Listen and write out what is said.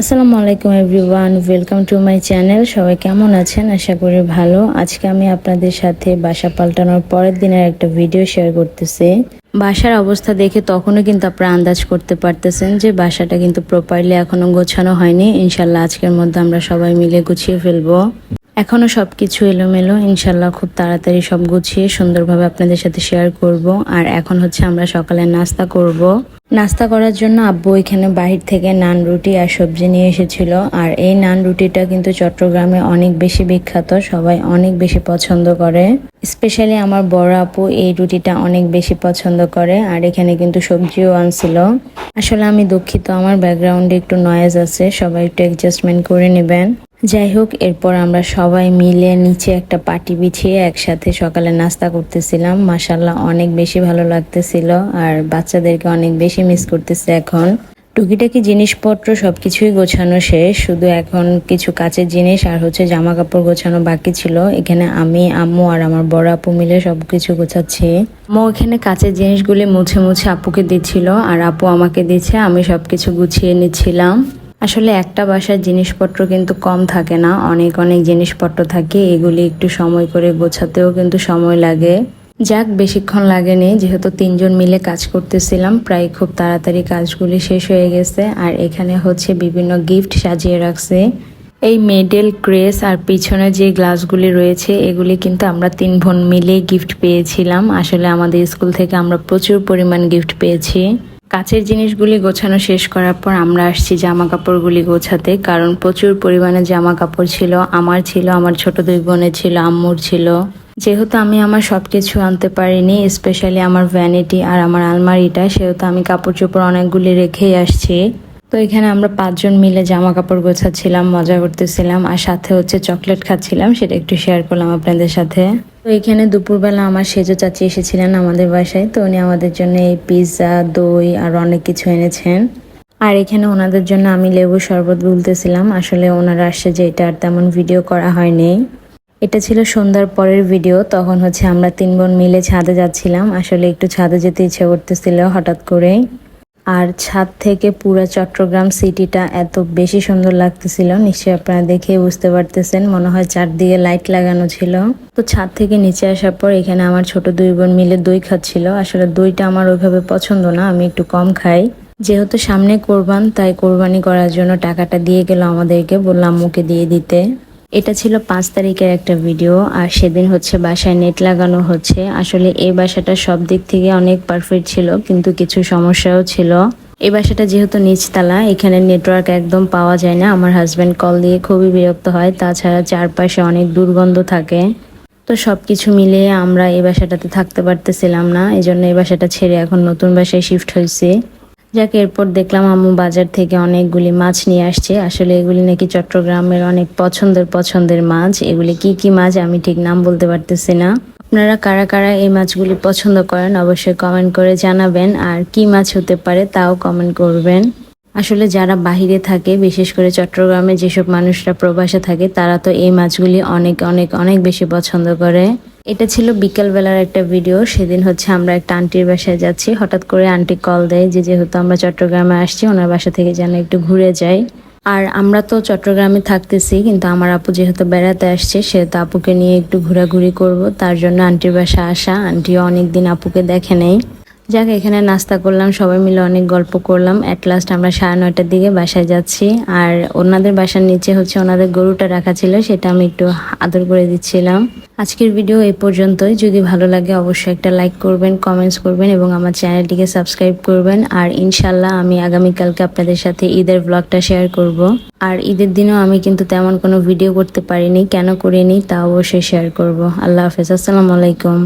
আসসালামু আলাইকুম everyone, welcome to my channel. সবাই কেমন আছেন? আশা করি ভালো। আজকে আমি আপনাদের সাথে বাসা পাল্টানোর পরের দিনের একটা ভিডিও শেয়ার করতেছি। বাসার অবস্থা দেখে তখনও কিন্তু আপনারা আন্দাজ করতে পারতেছেন যে বাসাটা কিন্তু প্রপারলি এখনও গোছানো হয়নি। ইনশাল্লাহ আজকের মধ্যে আমরা সবাই মিলে গুছিয়ে ফেলব। এখনও সবকিছু এলোমেলো। ইনশাল্লাহ খুব তাড়াতাড়ি সব গুছিয়ে সুন্দরভাবে আপনাদের সাথে শেয়ার করব। আর এখন হচ্ছে আমরা সকালে নাস্তা করব। নাস্তা করার জন্য আব্বু এখানে বাহির থেকে নান, রুটি আর সবজি নিয়ে এসেছিল। আর এই নান, রুটিটা কিন্তু চট্টগ্রামে অনেক বেশি বিখ্যাত, সবাই অনেক বেশি পছন্দ করে। স্পেশালি আমার বড় আপু এই রুটিটা অনেক বেশি পছন্দ করে, আর এখানে কিন্তু সবজিও আনছিল। আসলে আমি দুঃখিত, আমার ব্যাকগ্রাউন্ডে একটু নয়েজ আছে, সবাই একটু অ্যাডজাস্টমেন্ট করে নেবেন। যাই হোক, এরপর আমরা সবাই মিলে নিচে একটা পাটি বিছিয়ে একসাথে সকালে নাস্তা করতেছিলাম। মাসাল্লাহ অনেক বেশি ভালো লাগতেছিল আর বাচ্চাদেরকে অনেক বেশি মিস করতেছে এখন। টুকিটাকি জিনিসপত্র সবকিছুই গোছানো শেষ। শুধু এখন কিছু কাচের জিনিস আর হচ্ছে জামা কাপড় গোছানো বাকি ছিল। এখানে আমি, আম্মু আর আমার বড় আপু মিলে সবকিছু গোছাচ্ছি। আম্মু এখানে কাচের জিনিসগুলি মুছে মুছে আপুকে দিচ্ছিল আর আপু আমাকে দিচ্ছে আমি সবকিছু গুছিয়ে নিচ্ছিলাম। আসলে একটা বাসার জিনিসপত্র কিন্তু কম থাকে না। অনেক অনেক জিনিসপত্র থাকে। এগুলি একটু সময় করে গোছাতেও কিন্তু সময় লাগে। যাক, বেশিক্ষণ লাগেনি। যেহেতু তিনজন মিলে কাজ করতেছিলাম, প্রায় খুব তাড়াতাড়ি কাজগুলি শেষ হয়ে গেছে। আর এখানে হচ্ছে বিভিন্ন গিফট সাজিয়ে রাখছে। এই মেডেল ক্রেস আর পিছনে যে গ্লাসগুলি রয়েছে, এগুলি কিন্তু আমরা তিন বোন মিলে গিফট পেয়েছিলাম। আসলে আমাদের স্কুল থেকে আমরা প্রচুর পরিমাণ গিফট পেয়েছি। কাছের জিনিসগুলি গোছানো শেষ করার পর আমরা আসছি জামা কাপড়গুলি গোছাতে, কারণ প্রচুর পরিমাণে জামা কাপড় ছিল, আমার ছিল, আমার ছোট দুই বোনের ছিল, আম্মুর ছিল। যেহেতু আমি আমার সব কিছু আনতে পারিনি স্পেশালি আমার ভ্যানিটি আর আমার আলমারিটা, সেহেতু আমি কাপড় চোপড় অনেকগুলি রেখেই আসছি। তো এখানে আমরা পাঁচজন মিলে জামা কাপড় গোছাচ্ছিলাম, মজা করতেছিলাম, আর সাথে হচ্ছে চকলেট খাচ্ছিলাম, সেটা একটু শেয়ার করলাম আপনাদের সাথে। তো এখানে দুপুরবেলা আমার সেজো চাচি এসেছিলেন আমাদের বাসায়, তো উনি আমাদের জন্য এই পিৎজা, দই আর অনেক কিছু এনেছেন। আর এখানে ওনাদের জন্য আমি লেবু শরবত গুলতেছিলাম, আসলে ওনারা আসছে যে এটা আর তেমন ভিডিও করা হয়নি এটা ছিল সন্ধ্যার পরের ভিডিও, তখন হচ্ছে আমরা তিন বোন মিলে ছাদে যাচ্ছিলাম, আসলে একটু ছাদে যেতে ইচ্ছে করতেছিল হঠাৎ করে আর ছাদ থেকে পুরো চট্টগ্রাম সিটিটা এত বেশি সুন্দর লাগতেছিল, নিশ্চয়ই আপনারা দেখে বুঝতে পারতেছেন, মনে হয় চারদিকে লাইট লাগানো ছিল। তো ছাদ থেকে নিচে আসার পর এখানে আমার ছোট দুই বোন মিলে দই খাচ্ছিল। আসলে দইটা আমার ওইভাবে পছন্দ না, আমি একটু কম খাই। যেহেতু সামনে কোরবান, তাই কোরবানি করার জন্য টাকাটা দিয়ে গেল আমাদেরকে, বললাম মুখে দিয়ে দিতে। এটা ছিল পাঁচ তারিখের একটা ভিডিও, আর সেদিন হচ্ছে বাসায় নেট লাগানো হচ্ছে। আসলে এই বাসাটা সব দিক থেকে অনেক পারফেক্ট ছিল, কিন্তু কিছু সমস্যাও ছিল। এই বাসাটা যেহেতু নিচতলা, এখানে নেটওয়ার্ক একদম পাওয়া যায় না। আমার হাজব্যান্ড কল দিয়ে খুবই বিরক্ত হয়। তাছাড়া চারপাশে অনেক দুর্গন্ধ থাকে। তো সব কিছু মিলিয়ে আমরা এই বাসাটাতে থাকতে পারতেছিলাম না। এই জন্য এই বাসাটা ছেড়ে এখন নতুন বাসায় শিফট হয়েছে। যাক, এরপর দেখলাম আম্মু বাজার থেকে অনেকগুলি মাছ নিয়ে আসছে। আসলে এগুলি নাকি চট্টগ্রামের অনেক পছন্দের পছন্দের মাছ। এগুলি কি কি মাছ আমি ঠিক নাম বলতে পারতেছি না। আপনারা কারা কারা এই মাছগুলি পছন্দ করেন অবশ্যই কমেন্ট করে জানাবেন। আর কি মাছ হতে পারে তাও কমেন্ট করবেন। আসলে যারা বাহিরে থাকে, বিশেষ করে চট্টগ্রামে যেসব মানুষরা প্রবাসে থাকে, তারা তো এই মাছগুলি অনেক অনেক অনেক বেশি পছন্দ করে। এটা ছিল বিকেলবেলার একটা ভিডিও সেদিন হচ্ছে আমরা একটা আন্টির বাসায় যাচ্ছি। হঠাৎ করে আন্টি কল দেয় যে যেহেতু আমরা চট্টগ্রামে আসছি, ওনার বাসা থেকে যেন একটু ঘুরে যাই। আর আমরা তো চট্টগ্রামে থাকতেছি, কিন্তু আমার আপু যেহেতু বেড়াতে আসছে, সেহেতু আপুকে নিয়ে একটু ঘোরাঘুরি করব, তার জন্য আন্টির বাসা আসা। আন্টিও অনেকদিন আপুকে দেখে নেই। যাক, এখানে নাস্তা করলাম, সবাই মিলে অনেক গল্প করলাম। অ্যাট লাস্ট আমরা সাড়ে নয়টার দিকে বাসায় যাচ্ছি। আর ওনাদের বাসার নিচে হচ্ছে ওনাদের গরুটা রাখা ছিল, সেটা আমি একটু আদর করে দিচ্ছিলাম। আজকের ভিডিও এই পর্যন্তই। যদি ভালো লাগে অবশ্যই একটা লাইক করবেন কমেন্টস করবেন এবং আমার চ্যানেলটিকে সাবস্ক্রাইব করবেন। আর ইনশাল্লাহ আমি আগামীকালকে আপনাদের সাথে ঈদের ব্লগটা শেয়ার করব। আর ঈদের দিনও আমি কিন্তু তেমন কোনো ভিডিও করতে পারিনি, কেন করিনি তা অবশ্যই শেয়ার করব। আল্লাহ হাফেজ, আসসালামু আলাইকুম।